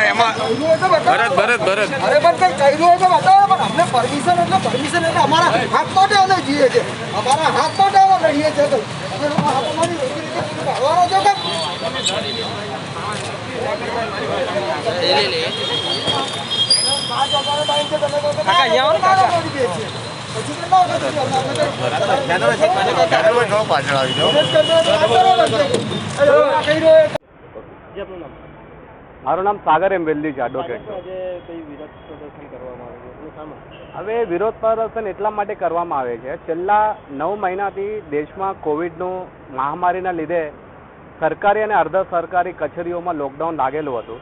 એમાં ભરત ભરત ભરત. અરે પણ કઈ કર્યું હોય તો બતાવે પણ અમને પરમિશન એટલે પરમિશન એટલે અમારા હાથ માટે અમે જઈએ છે અમારા હાથ તો અમે લડીએ છીએ તો કાકા અહીંયા આવો કાકા મારું નામ સાગર એમ વેલ્લી છે એડવોકેટ હવે વિરોધ પ્રદર્શન એટલા માટે કરવામાં આવે છે, છેલ્લા નવ મહિનાથી દેશમાં કોવિડનું મહામારીના લીધે સરકારી અને અર્ધ સરકારી કચેરીઓમાં લોકડાઉન લાગેલું હતું.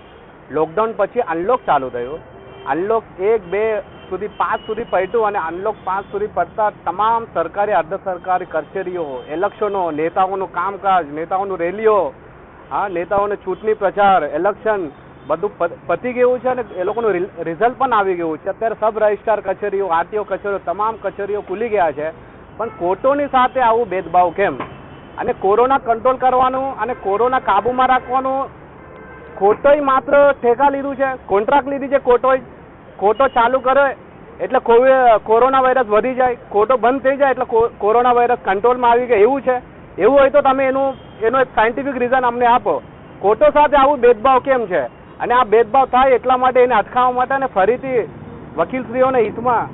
લોકડાઉન પછી અનલોક ચાલુ થયું. અનલોક એક, બે સુધી પાંચ સુધી પડ્યું અને અનલોક પાંચ સુધી પડતા તમામ સરકારી, અર્ધ સરકારી કચેરીઓ ઇલેક્શનો નેતાઓનું કામકાજ, નેતાઓનું રેલીઓ હા, નેતાઓને ચૂંટણી પ્રચાર ઇલેક્શન બધું પતી ગયું છે અને એ લોકોનું રિઝલ્ટ પણ આવી ગયું છે. અત્યારે સબ રજિસ્ટ્રાર કચેરીઓ આરટીઓ કચેરીઓ, તમામ કચેરીઓ ખુલી ગયા છે. પણ કોર્ટોની સાથે આવું ભેદભાવ કેમ? અને કોરોના કંટ્રોલ કરવાનું અને કોરોના કાબૂમાં રાખવાનું ખોટોય માત્ર ઠેકા લીધું છે. કોન્ટ્રાક્ટ લીધી છે કોર્ટોય કોર્ટો ચાલુ કરે એટલે કોરોના વાયરસ વધી જાય, ખોટો બંધ થઈ જાય એટલે કોરોના વાયરસ કંટ્રોલમાં આવી ગયો. એવું છે? એવું હોય તો તમે એનું, એનો એક સાયન્ટિફિક રીઝન અમને આપો. ખોટો સાથે આવું ભેદભાવ કેમ છે? અને આ ભેદભાવ થાય એટલા માટે એને અટકાવવા માટે અને ફરીથી વકીલશ્રીઓને હિતમાં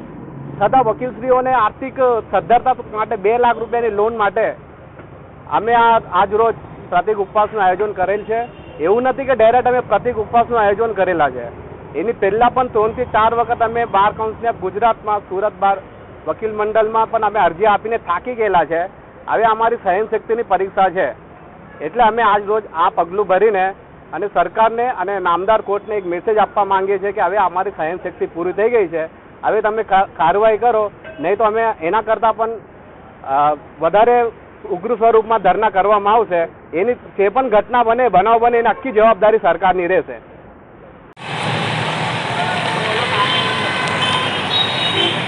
થતા વકીલશ્રીઓને આર્થિક સદ્ધરતા માટે બે લાખ રૂપિયાની લોન માટે અમે આ, આજ રોજ પ્રતિક ઉપવાસનું આયોજન કરેલ છે. એવું નથી કે ડાયરેક્ટ અમે પ્રતિક ઉપવાસનું આયોજન કરેલા છે. એની પહેલા પણ ત્રણથી ચાર વખત અમે બાર કાઉન્સિલ ગુજરાતમાં, સુરત બાર વકીલ મંડળમાં પણ અમે અરજી આપીને થાકી ગયેલા છે. હવે અમારી સહનશક્તિની પરીક્ષા છે. એટલે અમે આજ રોજ આ પગલું ભરીને અને સરકારને અને નામદાર કોર્ટને એક મેસેજ આપવા માંગીએ છીએ કે હવે અમારી સહનશક્તિ પૂરી થઈ ગઈ છે. હવે તમે કાર્યવાહી કરો, નહીં તો અમે એના કરતાં પણ વધારે ઉગ્ર સ્વરૂપમાં ધરના કરવામાં આવશે. એની જે પણ ઘટના બને, બનાવ બને, એની આખી જવાબદારી સરકારની રહેશે. Thank you.